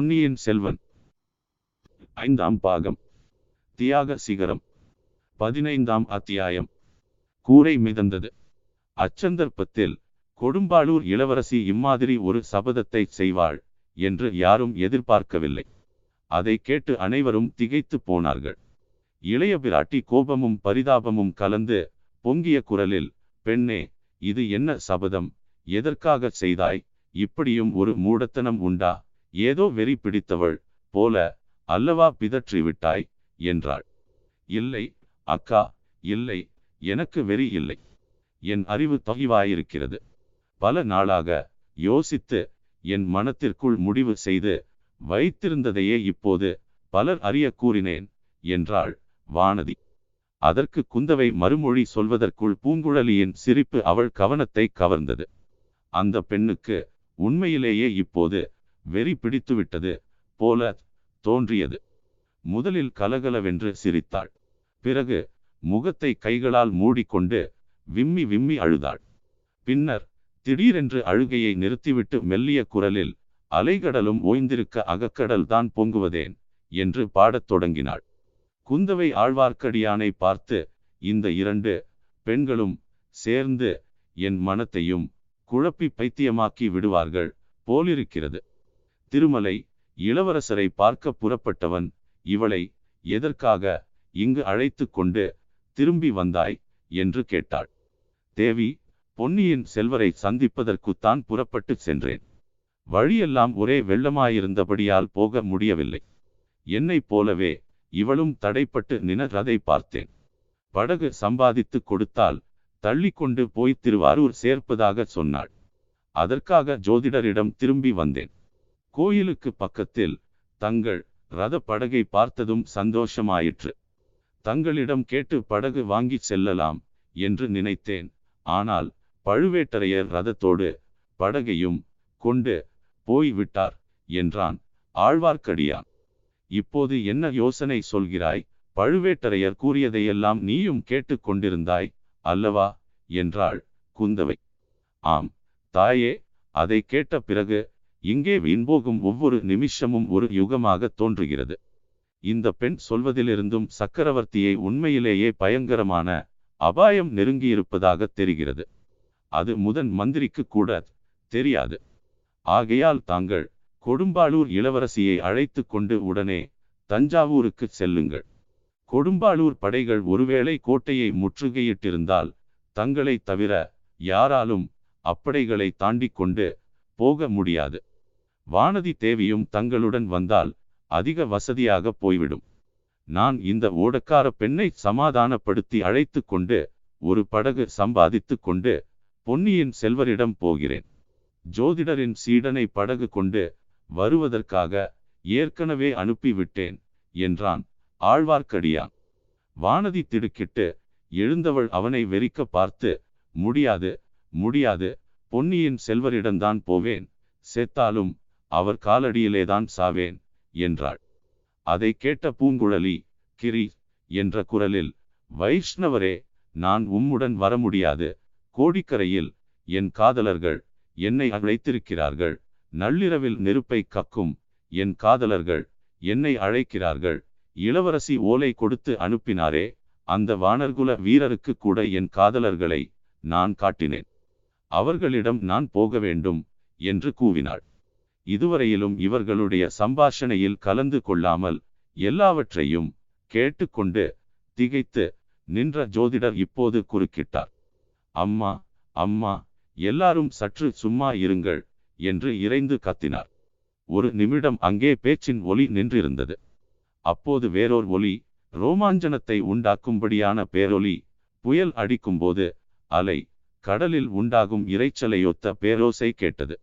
பொன்னியின் செல்வன். ஐந்தாம் பாகம். தியாக சிகரம். பதினைந்தாம் அத்தியாயம். கூரை மிதந்தது. அச்சந்தர்ப்பத்தில் கொடும்பாளூர் இளவரசி இம்மாதிரி ஒரு சபதத்தை செய்வாள் என்று யாரும் எதிர்பார்க்கவில்லை. அதை கேட்டு அனைவரும் திகைத்து போனார்கள். இளைய பிராட்டி கோபமும் பரிதாபமும் கலந்து பொங்கிய குரலில் பெண்ணே இது என்ன சபதம்? எதற்காக செய்தாய்? இப்படியும் ஒரு மூடத்தனம் உண்டா? ஏதோ வெறி பிடித்தவள் போல அல்லவா பிதற்றி விட்டாய் என்றாள். இல்லை அக்கா இல்லை எனக்கு வெறி இல்லை. என் அறிவு தொகைவாயிருக்கிறது. பல நாளாக யோசித்து என் மனத்திற்குள் முடிவு செய்து வைத்திருந்ததையே இப்போது பலர் அறிய கூறினேன் என்றாள் வானதி. அதற்கு குந்தவை மறுமொழி சொல்வதற்குள் பூங்குழலியின் சிரிப்பு அவள் கவனத்தை கவர்ந்தது. அந்த பெண்ணுக்கு உண்மையிலேயே இப்போது வெறி பிடித்துவிட்டது போல தோன்றியது. முதலில் கலகலவென்று சிரித்தாள். பிறகு முகத்தை கைகளால் மூடிக்கொண்டு விம்மி விம்மி அழுதாள். பின்னர் திடீரென்று அழுகையை நிறுத்திவிட்டு மெல்லிய குரலில் அலைகடலும் ஓய்ந்திருக்க அகக்கடல் தான் பொங்குவதேன் என்று பாடத் தொடங்கினாள். குந்தவை ஆழ்வார்க்கடியானை பார்த்து இந்த இரண்டு பெண்களும் சேர்ந்து என் மனத்தையும் குழப்பி பைத்தியமாக்கி விடுவார்கள் போலிருக்கிறது. திருமலை இளவரசரை பார்க்க புறப்பட்டவன் இவளை எதற்காக இங்கு அழைத்து கொண்டு திரும்பி வந்தாய்? என்று கேட்டாள். தேவி பொன்னியின் செல்வரை சந்திப்பதற்குத்தான் புறப்பட்டு சென்றேன். வழியெல்லாம் ஒரே வெள்ளமாயிருந்தபடியால் போக முடியவில்லை. என்னைப் போலவே இவளும் தடைப்பட்டு நின்றதை பார்த்தேன். படகு சம்பாதித்து கொடுத்தால் தள்ளி கொண்டு போய் திருவாரூர் சேர்ப்பதாக சொன்னாள். அதற்காக ஜோதிடரிடம் திரும்பி வந்தேன். கோயிலுக்கு பக்கத்தில் தங்கள் ரத படகை பார்த்ததும் சந்தோஷமாயிற்று. தங்களிடம் கேட்டு படகு வாங்கி செல்லலாம் என்று நினைத்தேன். ஆனால் பழுவேட்டரையர் ரதத்தோடு படகையும் கொண்டு போய் விட்டார் என்றான் ஆழ்வார்க்கடியான். இப்போது என்ன யோசனை சொல்கிறாய்? பழுவேட்டரையர் கூறியதையெல்லாம் நீயும் கேட்டு கொண்டிருந்தாய் அல்லவா? என்றாள் குந்தவை. ஆம் தாயே அதை கேட்ட பிறகு இங்கே வீண்போகும் ஒவ்வொரு நிமிஷமும் ஒரு யுகமாக தோன்றுகிறது. இந்த பெண் சொல்வதிலிருந்தும் சக்கரவர்த்தியை உண்மையிலேயே பயங்கரமான அபாயம் நெருங்கியிருப்பதாக தெரிகிறது. அது முதன் மந்திரிக்கு கூட தெரியாது. ஆகையால் தாங்கள் கொடும்பாளூர் இளவரசியை அழைத்து கொண்டு உடனே தஞ்சாவூருக்கு செல்லுங்கள். கொடும்பாளூர் படைகள் ஒருவேளை கோட்டையை முற்றுகையிட்டிருந்தால் தங்களை தவிர யாராலும் அப்படைகளை தாண்டி கொண்டு போக முடியாது. வானதி தேவியும் தங்களுடன் வந்தால் அதிக வசதியாக போய்விடும். நான் இந்த ஓடக்கார பெண்ணை சமாதானப்படுத்தி அழைத்து கொண்டு ஒரு படகு சம்பாதித்து கொண்டு பொன்னியின் செல்வரிடம் போகிறேன். ஜோதிடரின் சீடனை படகு கொண்டு வருவதற்காக ஏற்கனவே அனுப்பிவிட்டேன் என்றான் ஆழ்வார்க்கடியான். வானதி திடுக்கிட்டு எழுந்தவள் அவனை வெறிக்க பார்த்து முடியாது முடியாது பொன்னியின் செல்வரிடம்தான் போவேன் செத்தாலும் அவர் காலடியிலேதான் சாவேன் என்றாள். அதை கேட்ட பூங்குழலி கிரி என்ற குரலில் வைஷ்ணவரே நான் உம்முடன் வர முடியாது. கோடிக்கரையில் என் காதலர்கள் என்னை அழைத்திருக்கிறார்கள். நள்ளிரவில் நெருப்பை கக்கும் என் காதலர்கள் என்னை அழைக்கிறார்கள். இளவரசி ஓலை கொடுத்து அனுப்பினாரே அந்த வானர்குல வீரருக்கு கூட என் காதலர்களை நான் காட்டினேன். அவர்களிடம் நான் போக வேண்டும் என்று கூவினாள். இதுவரையிலும் இவர்களுடைய சம்பாஷணையில் கலந்து கொள்ளாமல் எல்லாவற்றையும் கேட்டுக்கொண்டு திகைத்து நின்ற ஜோதிடர் இப்போது குறுக்கிட்டார். அம்மா அம்மா எல்லாரும் சற்று சும்மா இருங்கள் என்று இறைந்து கத்தினார். ஒரு நிமிடம் அங்கே பேச்சின் ஒலி நின்றிருந்தது. அப்போது வேறோர் ஒலி ரோமாஞ்சனத்தை உண்டாக்கும்படியான பேரொலி புயல் அடிக்கும்போது அலை கடலில் உண்டாகும் இறைச்சலையொத்த பேரோசை கேட்டது.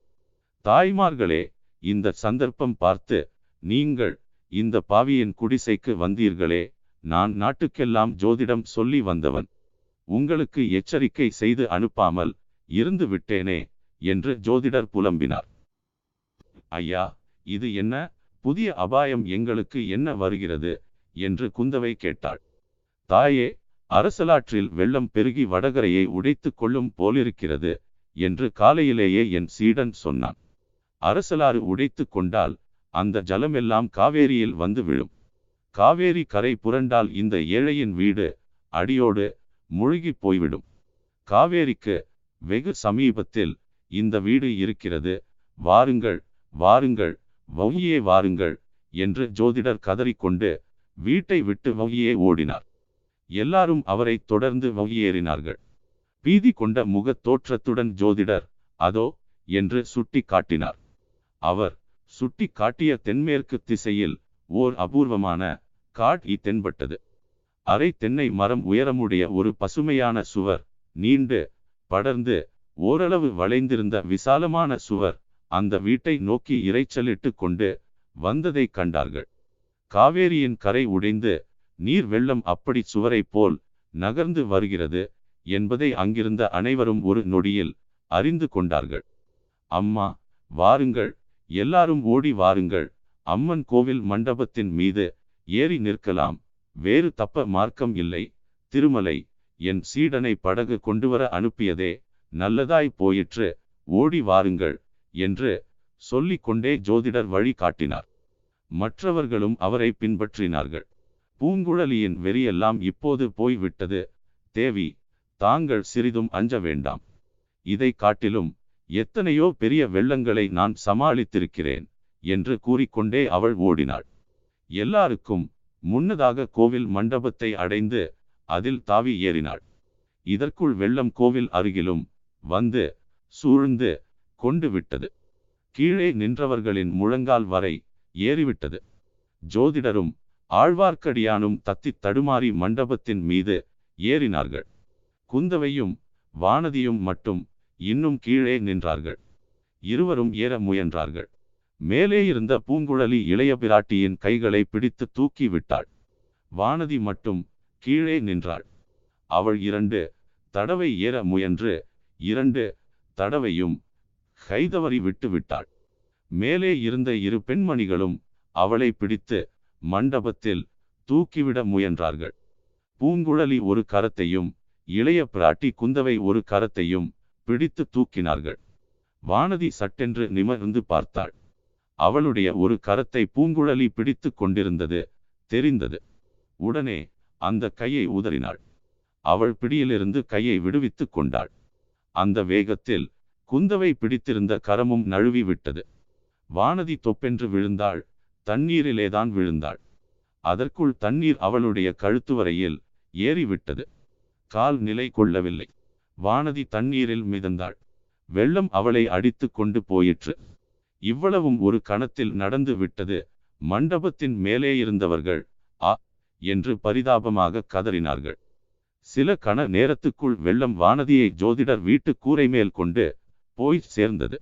தாய்மார்களே இந்த சந்தர்ப்பம் பார்த்து நீங்கள் இந்த பாவியின் குடிசைக்கு வந்தீர்களே நான் நாட்டுக்கெல்லாம் ஜோதிடம் சொல்லி வந்தவன். உங்களுக்கு எச்சரிக்கை செய்து அனுப்பாமல் இருந்து விட்டேனே என்று ஜோதிடர் புலம்பினார். ஐயா இது என்ன? புதிய அபாயம் எங்களுக்கு என்ன வருகிறது? என்று குந்தவை கேட்டாள். தாயே அரசலாற்றில் வெள்ளம் பெருகி வடகரையை உடைத்து கொள்ளும் போலிருக்கிறது என்று காலையிலேயே என் சீடன் சொன்னான். அரசலாறு உடைத்து கொண்டால் அந்த ஜலமெல்லாம் காவேரியில் வந்து விழும். காவேரி கரை புரண்டால் இந்த ஏழையின் வீடு அடியோடு முழுகி போய்விடும். காவேரிக்கு வெகு சமீபத்தில் இந்த வீடு இருக்கிறது. வாருங்கள் வாருங்கள் வவுயே வாருங்கள் என்று ஜோதிடர் கதறிக்கொண்டு வீட்டை விட்டு வவுயே ஓடினார். எல்லாரும் அவரை தொடர்ந்து வவுயேறினார்கள் பீதி கொண்ட முகத் தோற்றத்துடன் ஜோதிடர் அதோ என்று சுட்டி காட்டினார். அவர் சுட்டி காட்டிய தென்மேற்கு திசையில் ஓர் அபூர்வமான காட் தென்பட்டது. அரை தென்னை மரம் உயரமுடைய ஒரு பசுமையான சுவர் நீண்டு படர்ந்து ஓரளவு வளைந்திருந்த விசாலமான சுவர் அந்த வீட்டை நோக்கி இறைச்சலிட்டு கொண்டு வந்ததை கண்டார்கள். காவேரியின் கரை உடைந்து நீர் வெள்ளம் அப்படி சுவரை போல் நகர்ந்து வருகிறது என்பதை அங்கிருந்த அனைவரும் ஒரு நொடியில் அறிந்து கொண்டார்கள். அம்மா வாருங்கள் எல்லாரும் ஓடி வாருங்கள். அம்மன் கோவில் மண்டபத்தின் மீது ஏறி நிற்கலாம். வேறு தப்ப மார்க்கம் இல்லை. திருமலை என் சீடனை படகு கொண்டுவர அனுப்பியதே நல்லதாய் போயிற்று. ஓடி வாருங்கள் என்று சொல்லிக் கொண்டே ஜோதிடர் வழி காட்டினார். மற்றவர்களும் அவரை பின்பற்றினார்கள். பூங்குழலியின் வெறியெல்லாம் இப்போது போய்விட்டது. தேவி தாங்கள் சிறிதும் அஞ்ச வேண்டாம். இதை காட்டிலும் எத்தனையோ பெரிய வெள்ளங்களை நான் சமாளித்திருக்கிறேன் என்று கூறிக்கொண்டே அவள் ஓடினாள். எல்லாருக்கும் முன்னதாக கோவில் மண்டபத்தை அடைந்து அதில் தாவி ஏறினாள். இதற்குள் வெள்ளம் கோவில் அருகிலும் வந்து சூழ்ந்து கொண்டு விட்டது. கீழே நின்றவர்களின் முழங்கால் வரை ஏறிவிட்டது. ஜோதிடரும் ஆழ்வார்க்கடியானும் தத்தி தடுமாறி மண்டபத்தின் மீது ஏறினார்கள். குந்தவையும் வானதியும் மட்டும் இன்னும் கீழே நின்றார்கள். இருவரும் ஏற முயன்றார்கள். மேலே இருந்த பூங்குழலி இளைய பிராட்டியின் கைகளை பிடித்து தூக்கி விட்டாள். வானதி மட்டும் கீழே நின்றாள். அவள் இரண்டு தடவை ஏற முயன்று இரண்டு தடவையும் கைதவறி விட்டு விட்டாள். மேலே இருந்த இரு பெண்மணிகளும் அவளை பிடித்து மண்டபத்தில் தூக்கிவிட முயன்றார்கள். பூங்குழலி ஒரு கரத்தையும் இளைய பிராட்டி குந்தவை ஒரு கரத்தையும் பிடித்து தூக்கினார்கள். வானதி சட்டென்று நிமிர்ந்து பார்த்தாள். அவளுடைய ஒரு கரத்தை பூங்குழலி பிடித்து கொண்டிருந்தது தெரிந்தது. உடனே அந்த கையை உதறினாள். அவள் பிடியிலிருந்து கையை விடுவித்துக் கொண்டாள். அந்த வேகத்தில் குந்தவை பிடித்திருந்த கரமும் நழுவி விட்டது. வானதி தொப்பென்று விழுந்தாள் தண்ணீரிலேதான் விழுந்தாள். அதற்குள் தண்ணீர் அவளுடைய கழுத்து வரையில் ஏறிவிட்டது. கால் நிலை கொள்ளவில்லை. வானதி தண்ணீரில் மிதந்தாள். வெள்ளம் அவளை அடித்து கொண்டு போயிற்று. இவ்வளவும் ஒரு கணத்தில் நடந்து விட்டது. மண்டபத்தின் மேலே இருந்தவர்கள் ஆ என்று பரிதாபமாக கதறினார்கள். சில கண நேரத்துக்குள் வெள்ளம் வானதியை ஜோதிடர் வீட்டு கூரை மேல் கொண்டு போய் சேர்ந்தது.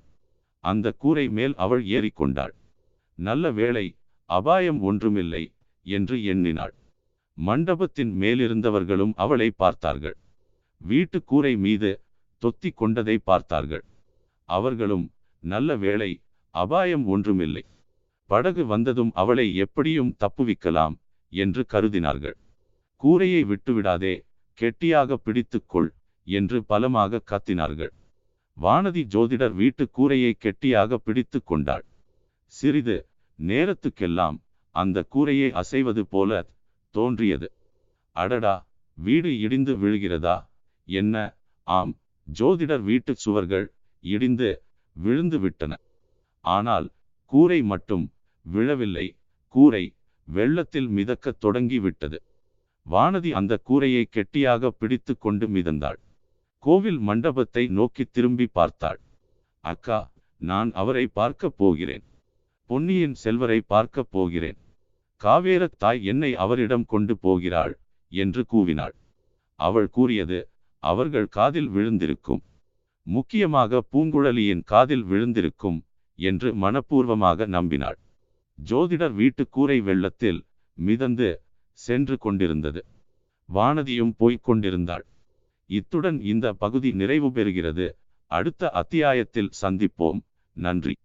அந்த கூரை மேல் அவள் ஏறிக்கொண்டாள் நல்ல வேளை அபாயம் ஒன்றுமில்லை என்று எண்ணினாள். மண்டபத்தின் மேலிருந்தவர்களும் அவளை பார்த்தார்கள். வீட்டு கூரை மீது தொத்தி கொண்டதை பார்த்தார்கள். அவர்களும் நல்ல வேளை அபாயம் ஒன்றுமில்லை. படகு வந்ததும் அவளை எப்படியும் தப்புவிக்கலாம் என்று கருதினார்கள். கூரையை விட்டுவிடாதே கெட்டியாக பிடித்துக்கொள் என்று பலமாக கத்தினார்கள். வானதி ஜோதிடர் வீட்டு கூரையை கெட்டியாக பிடித்து கொண்டாள். சிறிது நேரத்துக்கெல்லாம் அந்த கூரையை அசைவது போல தோன்றியது. அடடா வீடு இடிந்து விழுகிறதா? என்ன? ஆம் ஜோதிடர் வீட்டுச் சுவர்கள் இடிந்து விழுந்து விட்டன. ஆனால் கூரை மட்டும் விழவில்லை. கூரை வெள்ளத்தில் மிதக்கத் தொடங்கி விட்டது. வானதி அந்த கூரையை கெட்டியாக பிடித்து கொண்டு மிதந்தாள். கோவில் மண்டபத்தை நோக்கி திரும்பி பார்த்தாள். அக்கா நான் அவரை பார்க்கப் போகிறேன். பொன்னியின் செல்வரை பார்க்கப் போகிறேன். காவேரத் தாய் என்னை அவரிடம் கொண்டு போகிறாள் என்று கூவினாள். அவள் கூறியது அவர்கள் காதில் விழுந்திருக்கும். முக்கியமாக பூங்குழலியின் காதில் விழுந்திருக்கும் என்று மனப்பூர்வமாக நம்பினாள். ஜோதிடர் வீட்டு கூரை வெள்ளத்தில் மிதந்து சென்று கொண்டிருந்தது. வானதியும் போய்க் கொண்டிருந்தாள். இத்துடன் இந்த பகுதி நிறைவு பெறுகிறது. அடுத்த அத்தியாயத்தில் சந்திப்போம். நன்றி.